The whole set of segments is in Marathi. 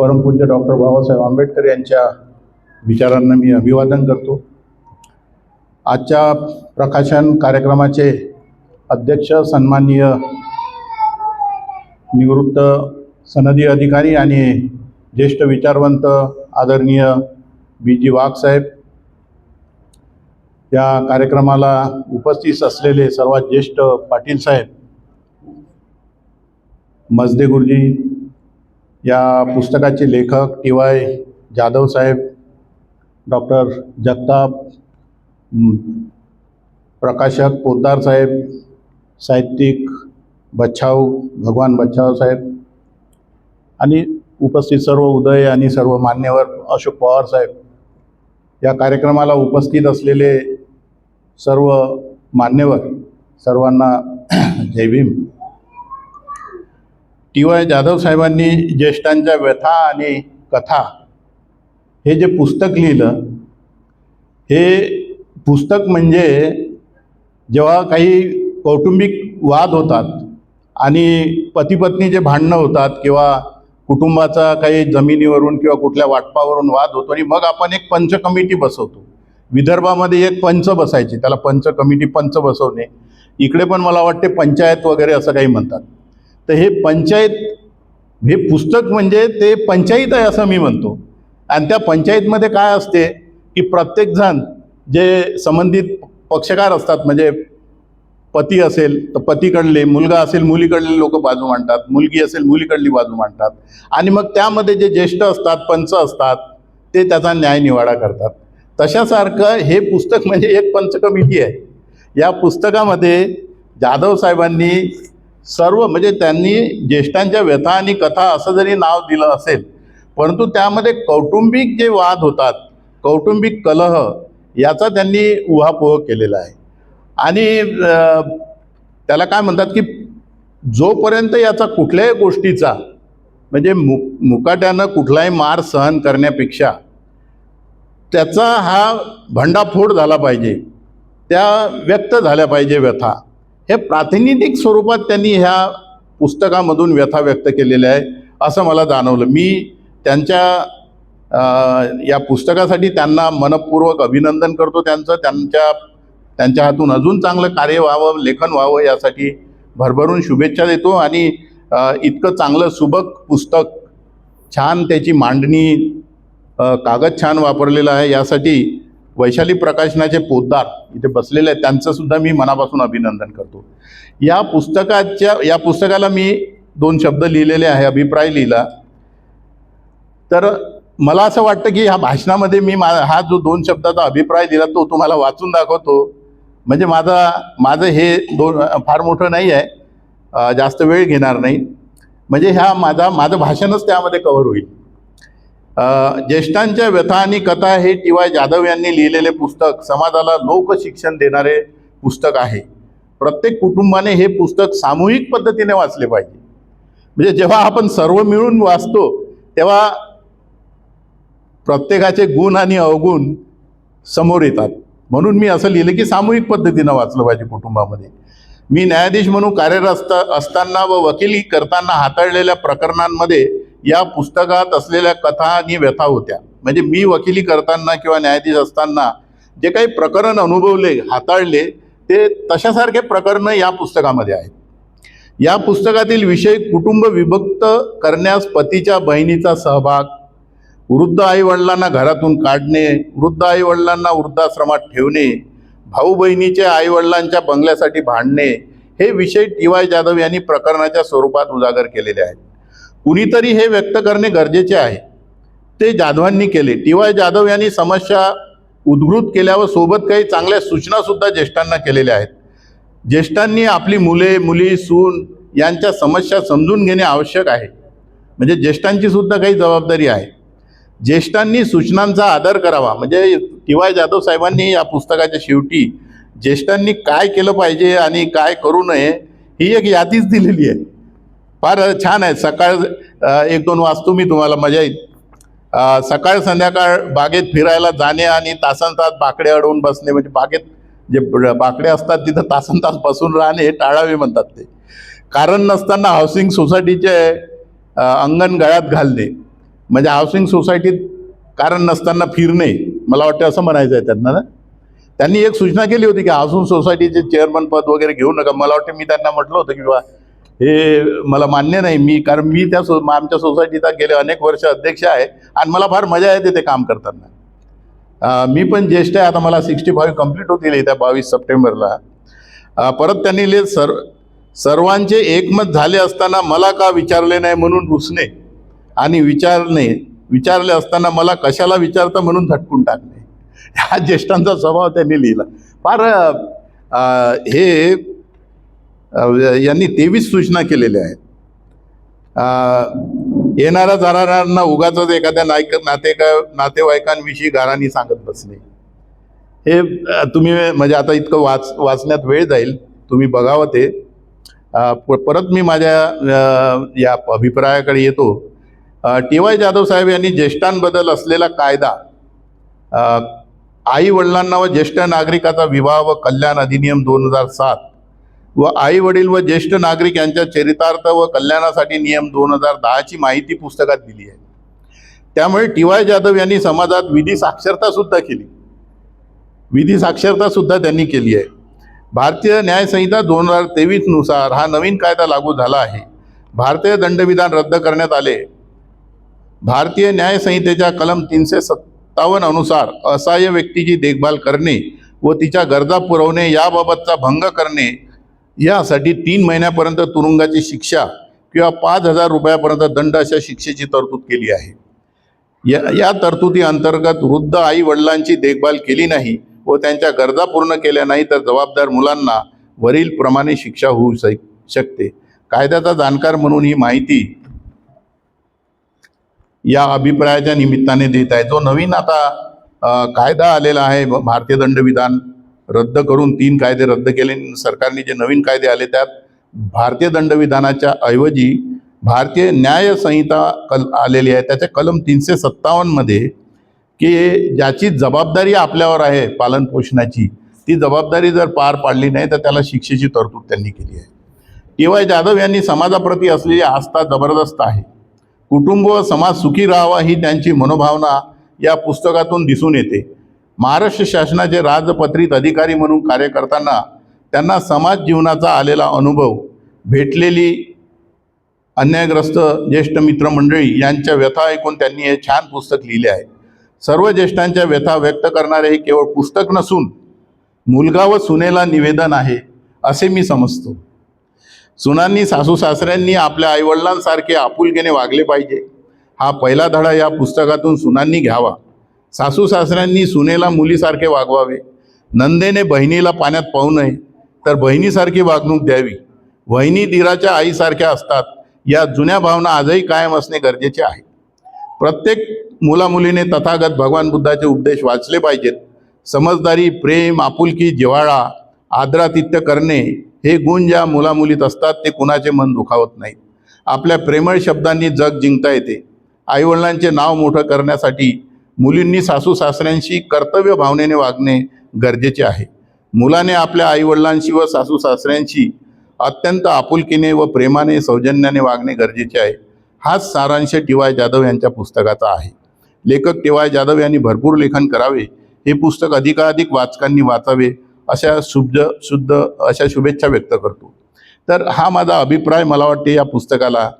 परमपूज्य डॉक्टर बाबासाहेब आंबेडकर यांच्या विचारांना मी अभिवादन करतो. आजच्या प्रकाशन कार्यक्रमाचे अध्यक्ष सन्माननीय निवृत्त सनदी अधिकारी आणि ज्येष्ठ विचारवंत आदरणीय बी जी वाघसाहेब या कार्यक्रमाला उपस्थित असलेले सर्वात ज्येष्ठ पाटील साहेब मजदे गुरुजी या पुस्तकाचे लेखक T Y Jadhav saheb doctor Jagtap प्रकाशक पोद्दार साहेब साहित्यिक बच्छाव भगवान बच्छाव साहेब आणि उपस्थित सर्व उदय आणि सर्व मान्यवर अशोक पवार साहेब. या कार्यक्रमाला उपस्थित असलेले सर्व मान्यवर सर्वांना जय भीम. टी वाय जाधव साहेबांनी ज्येष्ठांच्या व्यथा आणि कथा हे जे पुस्तक लिहिलं हे पुस्तक म्हणजे जेव्हा काही कौटुंबिक वाद होतात आणि पतीपत्नीचे भांडणं होतात किंवा कुटुंबाचा काही जमिनीवरून किंवा कुठल्या वाटपावरून वाद होतो आणि मग आपण एक पंच कमिटी बसवतो. विदर्भामध्ये एक पंच बसायची त्याला पंच कमिटी पंच बसवणे. इकडे पण मला वाटते पंचायत वगैरे असं काही म्हणतात. तर हे पंचायत हे पुस्तक म्हणजे ते पंचायत आहे असं मी म्हणतो. आणि त्या पंचायतमध्ये काय असते की प्रत्येकजण जे संबंधित पक्षकार असतात म्हणजे पती असेल तर पतीकडले मुलगा असेल मुलीकडले लोक बाजू मांडतात मुलगी असेल मुलीकडली बाजू मांडतात. आणि मग त्यामध्ये जे ज्येष्ठ असतात पंच असतात ते त्याचा न्यायनिवाडा करतात. तशासारखं हे पुस्तक म्हणजे एक पंच कमिटी आहे. या पुस्तकामध्ये जाधव साहेबांनी सर्व म्हणजे त्यांनी ज्येष्ठांच्या व्यथा आणि कथा असं जरी नाव दिलं असेल परंतु त्यामध्ये कौटुंबिक जे वाद होतात कौटुंबिक कलह याचा त्यांनी उहापोह केलेला आहे. आणि त्याला काय म्हणतात की जोपर्यंत याचा कुठल्याही गोष्टीचा म्हणजे मु मुकाट्यानं कुठलाही मार सहन करण्यापेक्षा त्याचा हा भंडाफोड झाला पाहिजे त्या व्यक्त झाल्या पाहिजे व्यथा. हे प्रातिनिधिक स्वरूपात त्यांनी ह्या पुस्तकामधून व्यथा व्यक्त केलेल्या आहे असं मला जाणवलं. मी त्यांच्या या पुस्तकासाठी त्यांना मनपूर्वक अभिनंदन करतो. त्यांचं त्यांच्या त्यांच्या हातून अजून चांगलं कार्य व्हावं लेखन व्हावं यासाठी भरभरून शुभेच्छा देतो. आणि इतकं चांगलं सुबक पुस्तक छान त्याची मांडणी कागद छान वापरलेला आहे. यासाठी वैशाली प्रकाशनाचे पोद्दार इथे बसलेले आहेत. त्यांचंसुद्धा मी मनापासून अभिनंदन करतो. या पुस्तकाच्या या पुस्तकाला मी दोन शब्द लिहिलेले आहे अभिप्राय लिहिला. तर मला असं वाटतं की ह्या भाषणामध्ये मी मा हा जो दोन शब्दाचा अभिप्राय दिला तो तुम्हाला वाचून दाखवतो. म्हणजे माझा माझं हे दोन फार मोठं नाही आहे. जास्त वेळ घेणार नाही. म्हणजे ह्या माझा माझं भाषणच त्यामध्ये कव्हर होईल. ज्येष्ठांच्या व्यथा आणि कथा हे टी वाय जाधव यांनी लिहिलेले पुस्तक समाजाला लोकशिक्षण देणारे पुस्तक आहे. प्रत्येक कुटुंबाने हे पुस्तक सामूहिक पद्धतीने वाचले पाहिजे. म्हणजे जेव्हा आपण सर्व मिळून वाचतो तेव्हा प्रत्येकाचे गुण आणि अवगुण समोर येतात. म्हणून मी असं लिहिलं की सामूहिक पद्धतीनं वाचलं पाहिजे कुटुंबामध्ये. मी न्यायाधीश म्हणून कार्यरत असता असताना व वकिली करताना हाताळलेल्या प्रकरणांमध्ये या पुस्तकात असलेल्या कथा आणि व्यथा होत्या. म्हणजे मी वकिली करताना किंवा न्यायाधीश असताना जे काही प्रकरण अनुभवले हाताळले ते तशासारखे प्रकरणं या पुस्तकामध्ये आहेत. या पुस्तकातील विषय कुटुंब विभक्त करण्यास पतीच्या बहिणीचा सहभाग वृद्ध आईवडिलांना घरातून काढणे वृद्ध आईवडिलांना वृद्धाश्रमात ठेवणे भाऊ बहिणीच्या आईवडिलांच्या बंगल्यासाठी भांडणे हे विषय टी वाय जाधव यांनी प्रकरणाच्या स्वरूपात उजागर केलेले आहेत. कुणीतरी हे व्यक्त करणे गरजेचे आहे. ते जाधवांनी केले. टी वाय जाधव यांनी समस्या उद्घृत केल्यावर सोबत काही चांगल्या सूचनासुद्धा ज्येष्ठांना केलेल्या आहेत. ज्येष्ठांनी आपली मुले मुली सून यांच्या समस्या समजून घेणे आवश्यक आहे. म्हणजे ज्येष्ठांची सुद्धा काही जबाबदारी आहे. ज्येष्ठांनी सूचनांचा आदर करावा. म्हणजे टी वाय जाधव साहेबांनी या पुस्तकाच्या शेवटी ज्येष्ठांनी काय केलं पाहिजे आणि काय करू नये ही एक यादीच दिलेली आहे. फार छान आहे. सकाळ एक दोन वाचतो मी तुम्हाला मजा येईल. सकाळ संध्याकाळ बागेत फिरायला जाणे आणि तासन तास बाकडे अडवून बसणे म्हणजे बागेत जे बाकडे असतात तिथं तासन तास बसून राहणे हे टाळावे म्हणतात ते. कारण नसताना हाऊसिंग सोसायटीचे अंगण गळ्यात घालणे म्हणजे हाऊसिंग सोसायटीत कारण नसताना फिरणे मला वाटतं असं म्हणायचं आहे त्यांना ना. त्यांनी एक सूचना केली होती की हाऊसिंग सोसायटीचे चेअरमन पद वगैरे घेऊ नका. मला वाटतं मी त्यांना म्हटलं होतं की बाबा हे मला मान्य नाही मी कारण मी त्या सो आमच्या सोसायटीचा गेले अनेक वर्ष अध्यक्ष आहे आणि मला फार मजा येते ते काम करताना. मी पण ज्येष्ठ आहे आता मला सिक्स्टी फाईव्ह कंप्लीट होतील येत्या बावीस सप्टेंबरला. परत त्यांनी लिहिलं सर सर्वांचे एकमत झाले असताना मला का विचारले नाही म्हणून रुसणे आणि विचारणे विचारले असताना मला कशाला विचारता म्हणून झटकून टाकणे. हा ज्येष्ठांचा स्वभाव त्यांनी लिहिला. फार हे यांनी तेवीस सूचना केलेल्या आहेत. येणाऱ्या जाणाऱ्यांना उगाच एखाद्या नायक नातेका नातेवाईकांविषयी गाराणी सांगत बसणे. हे तुम्ही म्हणजे आता इतकं वाच वाचण्यात वेळ जाईल. तुम्ही बघावं ते. परत मी माझ्या या अभिप्रायाकडे येतो. टी वाय जाधव साहेब यांनी ज्येष्ठांबद्दल असलेला कायदा आई वडिलांना व ज्येष्ठ नागरिकाचा विवाह व कल्याण अधिनियम दोन हजार सात व आई वडील व ज्येष्ठ नागरिक यांच्या चरितार्थ व कल्याणासाठी नियम दोन हजार दहाची माहिती पुस्तकात दिली आहे. त्यामुळे टी वाय जाधव यांनी समाजात विधी साक्षरता सुद्धा केली. विधी साक्षरता सुद्धा त्यांनी केली आहे. भारतीय न्यायसंहिता दोन हजार तेवीसनुसार हा नवीन कायदा लागू झाला आहे. भारतीय दंडविधान रद्द करण्यात आले. भारतीय न्यायसंहितेच्या कलम तीनशे सत्तावन्न अनुसार असहाय्य व्यक्तीची देखभाल करणे व तिच्या गरजा पुरवणे याबाबतचा भंग करणे यासाठी तीन महिन्यापर्यंत तुरुंगाची शिक्षा किंवा पाच हजार रुपयापर्यंत दंड अशा शिक्षेची तरतूद केली आहे. या या तरतुदी अंतर्गत वृद्ध आई वडिलांची देखभाल केली नाही व त्यांच्या गरजा पूर्ण केल्या नाही तर जबाबदार मुलांना वरील प्रमाणे शिक्षा होऊ शक शकते. कायद्याचा जाणकार म्हणून ही माहिती या अभिप्रायाच्या निमित्ताने देत आहे. जो नवीन आता कायदा आलेला आहे भारतीय दंडविधान रद्द करून तीन कायदे रद्द केले. सरकारने जे नवीन कायदे आले त्यात भारतीय दंडविधानाच्या ऐवजी भारतीय न्यायसंहिता कल आलेली आहे. त्याच्या कलम तीनशे सत्तावन्नमध्ये की ज्याची जबाबदारी आपल्यावर आहे पालनपोषणाची ती जबाबदारी जर पार पाडली नाही तर त्याला शिक्षेची तरतूद त्यांनी केली आहे. टी वाय जाधव यांनी समाजाप्रती असलेली आस्था जबरदस्त आहे. कुटुंब व समाज सुखी राहावा ही त्यांची मनोभावना या पुस्तकातून दिसून येते. महाराष्ट्र शासनाचे राजपत्रित अधिकारी म्हणून कार्य करताना त्यांना समाज जीवनाचा आलेला अनुभव भेटलेली अन्यायग्रस्त ज्येष्ठ मित्रमंडळी यांच्या व्यथा ऐकून त्यांनी हे छान पुस्तक लिहिले आहे. सर्व ज्येष्ठांच्या व्यथा व्यक्त करणारे हे केवळ पुस्तक नसून मुलगा व सुनेला निवेदन आहे असे मी समजतो. सुनांनी सासू सासऱ्यांनी आपल्या आईवडिलांसारखे आपुलकीने वागले पाहिजे. हा पहिला धडा या पुस्तकातून सुनांनी घ्यावा. सासू सासऱ्यांनी सुनेला मुलीसारखे वागवावे नंदेने बहिणीला पाण्यात पाहू नये तर बहिणीसारखी वागणूक द्यावी. वहिनी दिराच्या आईसारख्या असतात या जुन्या भावना आजही कायम असणे गरजेचे आहे. प्रत्येक मुलामुलीने तथागत भगवान बुद्धाचे उपदेश वाचले पाहिजेत. समजदारी प्रेम आपुलकी जिव्हाळा आदरातिथ्य करणे हे गुण ज्या मुलामुलीत असतात ते कुणाचे मन दुखावत नाहीत. आपल्या प्रेमळ शब्दांनी जग जिंकता येते. आईवडिलांचे नाव मोठं करण्यासाठी मुलींनी सासू सासऱ्यांशी कर्तव्य भावनेने वागणे गरजेचे आहे. मुलाने आपल्या आईवडिलांशी व सासू सासऱ्यांशी अत्यंत आपुलकीने व प्रेमाने सौजन्याने वागणे गरजेचे आहे. हाच सारांश टी. वाय. जाधव यांच्या पुस्तकाचा आहे. लेखक टी. वाय. जाधव यांनी भरपूर लेखन करावे हे पुस्तक अधिकाधिक वाचकांनी वाचावे अशा शुभ शुद्ध अशा शुभेच्छा व्यक्त करतो. तर हा माझा अभिप्राय मला वाटते या पुस्तकाला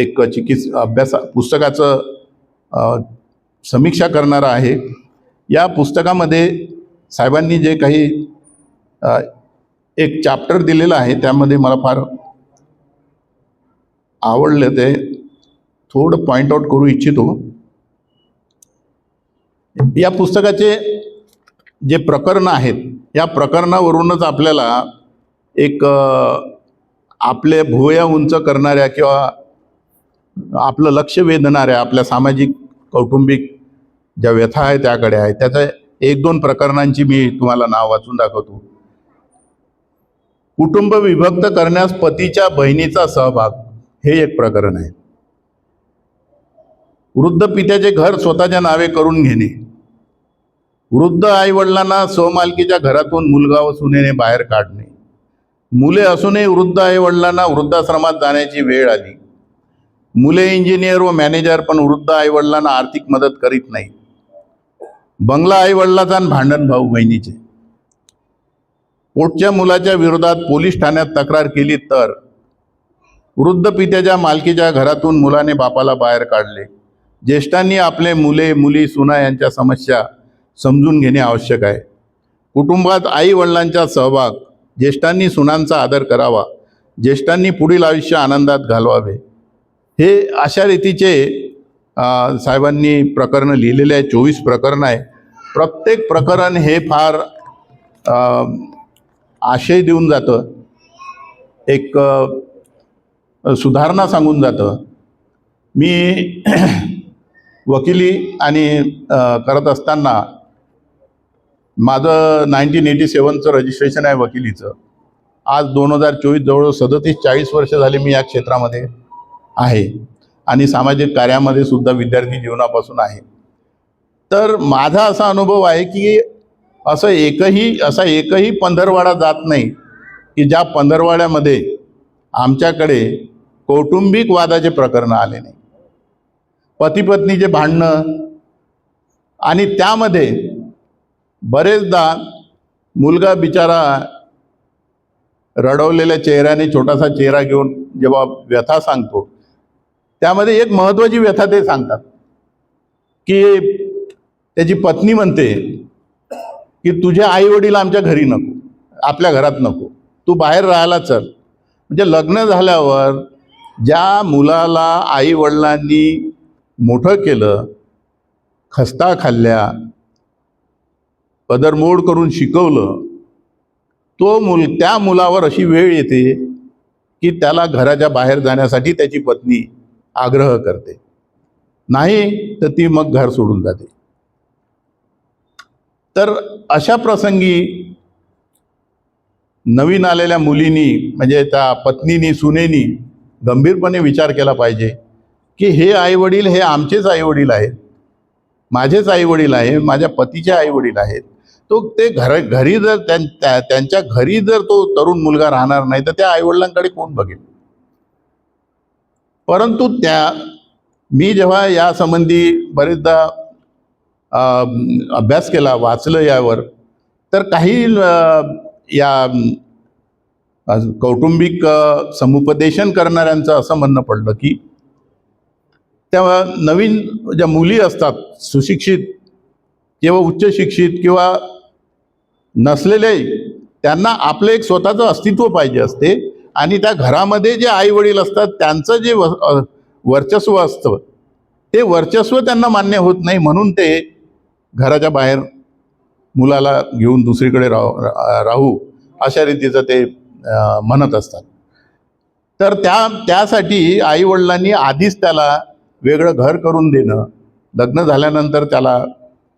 एक चिकित्स अभ्यास पुस्तकाचं समीक्षा करणारा आहे. या पुस्तकामध्ये साहेबांनी जे काही एक चॅप्टर दिलेलं आहे त्यामध्ये मला फार आवडलं ते. थोडं पॉईंट आउट करू इच्छितो. या पुस्तकाचे जे प्रकरणं आहेत या प्रकरणावरूनच आपल्याला एक आपले भुवया उंच करणाऱ्या किंवा आपलं लक्ष वेधणाऱ्या आपल्या सामाजिक कौटुंबिक ज्या व्यथा आहे त्याकडे आहे. त्याचं एक दोन प्रकरणांची मी तुम्हाला नाव वाचून दाखवतो. कुटुंब विभक्त करण्यास पतीच्या बहिणीचा सहभाग हे एक प्रकरण आहे. वृद्ध पित्याचे घर स्वतःच्या नावे करून घेणे. वृद्ध आईवडिलांना स्वमालकीच्या घरातून मुलगा व सुनेने बाहेर काढणे. मुले असूनही वृद्ध आईवडिलांना वृद्धाश्रमात जाण्याची वेळ आली. मुले इंजिनियर व मॅनेजर पण वृद्ध आईवडिलांना आर्थिक मदत करीत नाही बंगला आईवडिलाचा आणि भांडण भाऊ बहिणीचे. पोटच्या मुलाच्या विरोधात पोलीस ठाण्यात तक्रार केली तर वृद्ध पित्याच्या मालकीच्या घरातून मुलाने बापाला बाहेर काढले. ज्येष्ठांनी आपले मुले मुली सुना यांच्या समस्या समजून घेणे आवश्यक आहे. कुटुंबात आई वडिलांचा सहभाग ज्येष्ठांनी सुनांचा आदर करावा ज्येष्ठांनी पुढील आयुष्य आनंदात घालवावे. हे अशा रीतीचे साहेबांनी प्रकरणं लिहिलेले आहे चोवीस प्रकरण आहे. प्रत्येक प्रकरण हे फार आशय देऊन जातं. एक सुधारणा सांगून जातं. मी वकिली आणि करत असताना माझं नाईन्टीन एटी सेवनचं रजिस्ट्रेशन आहे वकिलीचं. आज दोन हजार चोवीस जवळ सदतीस चाळीस वर्ष झाले मी या क्षेत्रामध्ये. आहे. आणि सामाजिक कार्यामध्ये सुद्धा विद्यार्थी जीवनापासून आहे. तर माझा असा अनुभव आहे की असं एकही असा एकही पंधरवाडा जात नाही की ज्या पंधरवाड्यामध्ये आमच्याकडे कौटुंबिक वादाचे प्रकरणं आले नाही. पतीपत्नीचे भांडणं आणि त्यामध्ये बरेचदा मुलगा बिचारा रडवलेल्या चेहऱ्याने छोटासा चेहरा घेऊन जेव्हा व्यथा सांगतो त्यामध्ये एक महत्त्वाची व्यथा ते सांगतात. की त्याची पत्नी म्हणते की तुझे आई वडील आमच्या घरी नको आपल्या घरात नको. तू बाहेर राहायला चल. म्हणजे लग्न झाल्यावर ज्या मुलाला आई वडिलांनी मोठं केलं खस्ता खाल्ल्या पदरमोड करून शिकवलं तो मुल त्या मुलावर अशी वेळ येते की त्याला घराच्या बाहेर जाण्यासाठी त्याची पत्नी आग्रह करते. नाही तर ती मग घर सोडून जाते. तर अशा प्रसंगी नवीन आलेल्या मुलीनी म्हणजे त्या पत्नीनी सुनेनी गंभीरपणे विचार केला पाहिजे की हे आईवडील हे आमचेच आईवडील आहेत माझेच आईवडील आहे माझ्या पतीचे आईवडील आहेत. तो ते घर घरी जर त्यां- त्या- त्यांच्या घरी जर तो तरुण मुलगा राहणार नाही तर त्या आईवडिलांकडे कोण बघेल? परंतु त्या मी जेव्हा यासंबंधी बरेचदा अभ्यास केला वाचलं यावर तर काही या कौटुंबिक समुपदेशन करणाऱ्यांचं असं म्हणणं पडलं की त्या नवीन ज्या मुली असतात सुशिक्षित किंवा उच्च शिक्षित किंवा नसलेले त्यांना आपलं एक स्वतःचं अस्तित्व पाहिजे असते. आणि त्या घरामध्ये जे आई वडील असतात त्यांचं जे व वर्चस्व असतं ते वर्चस्व त्यांना मान्य होत नाही. म्हणून ते घराच्या बाहेर मुलाला घेऊन दुसरीकडे राह राहू अशा रीतीचं ते म्हणत असतात. तर त्या त्यासाठी आईवडिलांनी आधीच त्याला वेगळं घर करून देणं लग्न झाल्यानंतर त्याला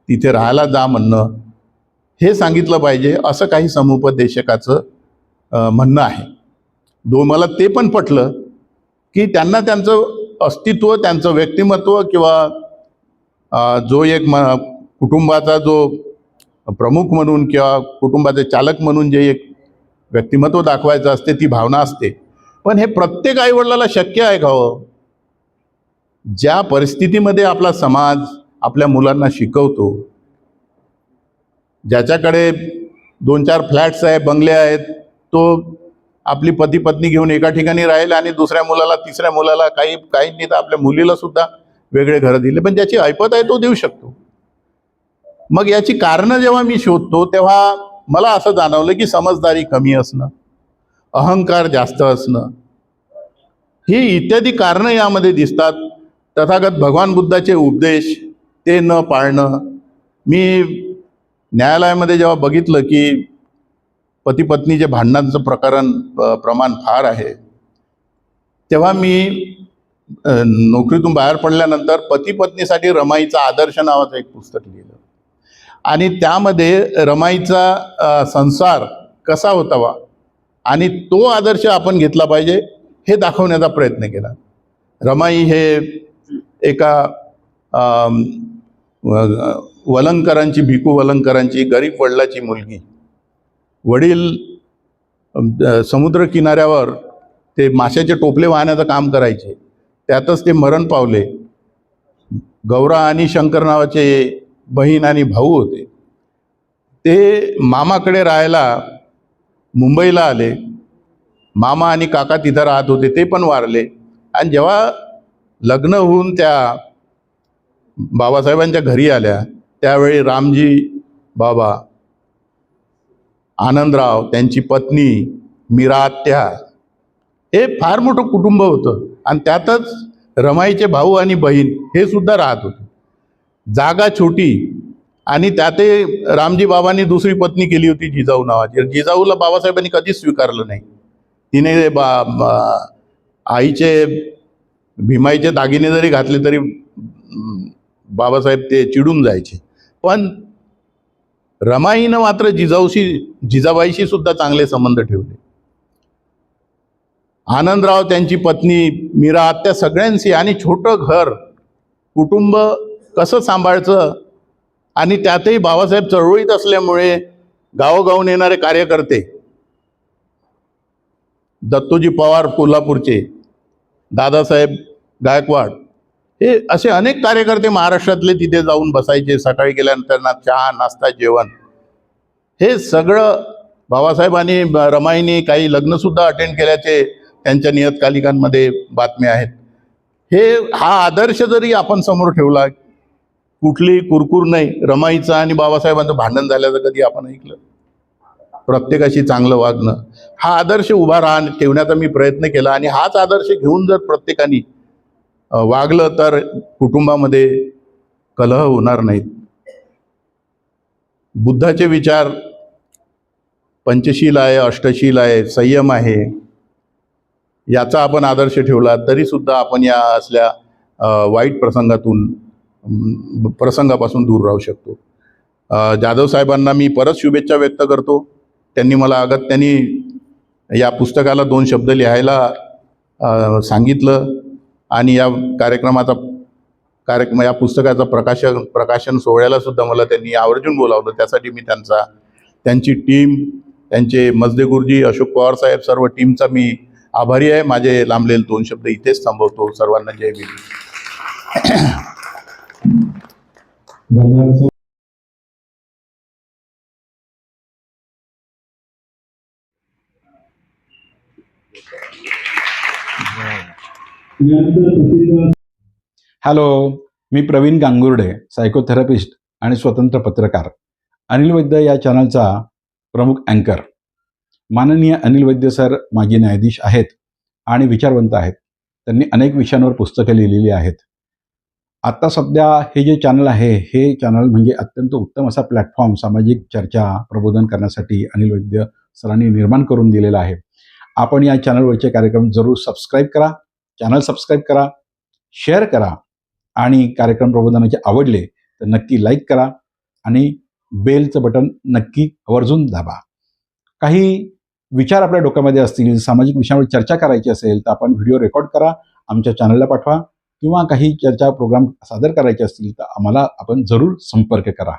तिथे राहायला जा म्हणणं हे सांगितलं पाहिजे असं काही समुपदेशकाचं म्हणणं आहे. दो मला ते पण पटलं की त्यांना त्यांचं अस्तित्व त्यांचं व्यक्तिमत्व किंवा जो एक म कुटुंबाचा जो प्रमुख म्हणून किंवा कुटुंबाचे चालक म्हणून जे एक व्यक्तिमत्व दाखवायचं असते ती भावना असते. पण हे प्रत्येक आईवडिलाला शक्य आहे का हो? ज्या परिस्थितीमध्ये आपला समाज आपल्या मुलांना शिकवतो ज्याच्याकडे दोन चार फ्लॅट्स आहे बंगले आहेत तो आपली पती पत्नी घेऊन एका ठिकाणी राहिले आणि दुसऱ्या मुलाला तिसऱ्या मुलाला काही काहींनी तर आपल्या मुलीला सुद्धा वेगळे घरं दिले. पण ज्याची ऐपत आहे तो देऊ शकतो. मग याची कारणं जेव्हा मी शोधतो तेव्हा मला असं जाणवलं की समजदारी कमी असणं अहंकार जास्त असणं ही इत्यादी कारणं यामध्ये दिसतात. तथागत भगवान बुद्धाचे उपदेश ते न पाळणं. मी न्यायालयामध्ये जेव्हा बघितलं की पती पत्नीचे भांडणांचं प्रकरण प्रमाण फार आहे तेव्हा मी नोकरीतून बाहेर पडल्यानंतर पती पत्नीसाठी रमाईचा आदर्श नावाचं एक पुस्तक लिहिलं. आणि त्यामध्ये रमाईचा संसार कसा होतावा आणि तो आदर्श आपण घेतला पाहिजे हे दाखवण्याचा प्रयत्न केला. रमाई हे एका वलंकरांची भिकू वलंकरांची गरीब वडिलाची मुलगी. वडील समुद्र किनाऱ्यावर ते माशाचे टोपले वाहण्याचं काम करायचे. त्यातच ते मरण पावले. गौरा आणि शंकर नावाचे बहीण आणि भाऊ होते. ते मामाकडे राहायला मुंबईला आले. मामा आणि काका तिथं राहत होते ते पण वारले. आणि जेव्हा लग्न होऊन त्या बाबासाहेबांच्या घरी आल्या त्यावेळी रामजी बाबा आनंदराव त्यांची पत्नी मीरा आत्या हे फार मोठं कुटुंब होतं. आणि त्यातच रमाईचे भाऊ आणि बहीण हे सुद्धा राहत होते. जागा छोटी आणि त्यातही रामजी बाबांनी दुसरी पत्नी केली होती जिजाऊ नावाची. जिजाऊला बाबासाहेबांनी कधीच स्वीकारलं नाही. तिने बा आईचे भीमाईचे दागिने जरी घातले तरी बाबासाहेब ते चिडून जायचे. पण रमाईनं मात्र जिजाऊशी जिजाबाईशी सुद्धा चांगले संबंध ठेवले. आनंदराव त्यांची पत्नी मीरा आत्या सगळ्यांशी आणि छोटं घर कुटुंब कसं सांभाळचं आणि त्यातही बाबासाहेब चळवळीत असल्यामुळे गावोगावून येणारे कार्यकर्ते दत्तोजी पवार कोल्हापूरचे दादासाहेब गायकवाड हे असे अनेक कार्यकर्ते महाराष्ट्रातले तिथे जाऊन बसायचे. सकाळी गेल्यानंतर ना चहा नाश्ता जेवण. हे सगळं बाबासाहेबांनी ब- रमाईने काही लग्नसुद्धा अटेंड केल्याचे त्यांच्या नियतकालिकांमध्ये बातम्या आहेत. हे हा आदर्श जरी आपण समोर ठेवला कुठली कुरकुर नाही रमाईचं आणि बाबासाहेबांचं भांडण झाल्याचं कधी आपण ऐकलं? प्रत्येकाशी चांगलं वागणं. हा आदर्श उभा राहा ठेवण्याचा मी प्रयत्न केला आणि हाच आदर्श घेऊन जर प्रत्येकाने वागलं तर कुटुंबामध्ये कलह होणार नाहीत. बुद्धाचे विचार पंचशील आहे अष्टशील आहे संयम आहे याचा आपण आदर्श ठेवला तरीसुद्धा आपण या असल्या वाईट प्रसंगातून प्रसंगापासून दूर राहू शकतो. जाधव साहेबांना मी परत शुभेच्छा व्यक्त करतो. त्यांनी मला अगत्याने या पुस्तकाला दोन शब्द लिहायला सांगितलं. आणि या कार्यक्रमाचा कार्यक्रम या पुस्तकाचं प्रकाशन प्रकाशन सोहळ्याला सुद्धा मला त्यांनी आवर्जून बोलावलं. त्यासाठी मी त्यांचा त्यांची टीम त्यांचे मजदे गुरुजी अशोक पवार साहेब सर्व टीमचा मी आभारी आहे. माझे लांबलेले दोन शब्द इथेच थांबवतो. सर्वांना जय भीम. हॅलो मी प्रवीण गांगुर्डे सायकोथेरपिस्ट आणि स्वतंत्र पत्रकार. अनिल वैद्य या चॅनलचा प्रमुख अँकर माननीय अनिल वैद्य सर माजी न्यायाधीश आहेत आणि विचारवंत आहेत. त्यांनी अनेक विषयांवर पुस्तकं लिहिलेली आहेत. आत्ता सध्या हे जे चॅनल आहे हे चॅनल म्हणजे अत्यंत उत्तम असा प्लॅटफॉर्म सामाजिक चर्चा प्रबोधन करण्यासाठी अनिल वैद्य सरांनी निर्माण करून दिलेला आहे. आपण या चॅनलवरचे कार्यक्रम जरूर सबस्क्राईब करा. चॅनल सबस्क्राईब करा शेअर करा आणि कार्यक्रम प्रबोधनाचे आवडले तर नक्की लाईक करा आणि बेलचं बटन नक्की आवर्जून दाबा. काही विचार आपल्या डोक्यामध्ये असतील सामाजिक विषयावर चर्चा करायची असेल तर आपण व्हिडिओ रेकॉर्ड करा आमच्या चॅनलला पाठवा किंवा काही चर्चा प्रोग्राम सादर करायचे असतील तर आम्हाला आपण जरूर संपर्क करा.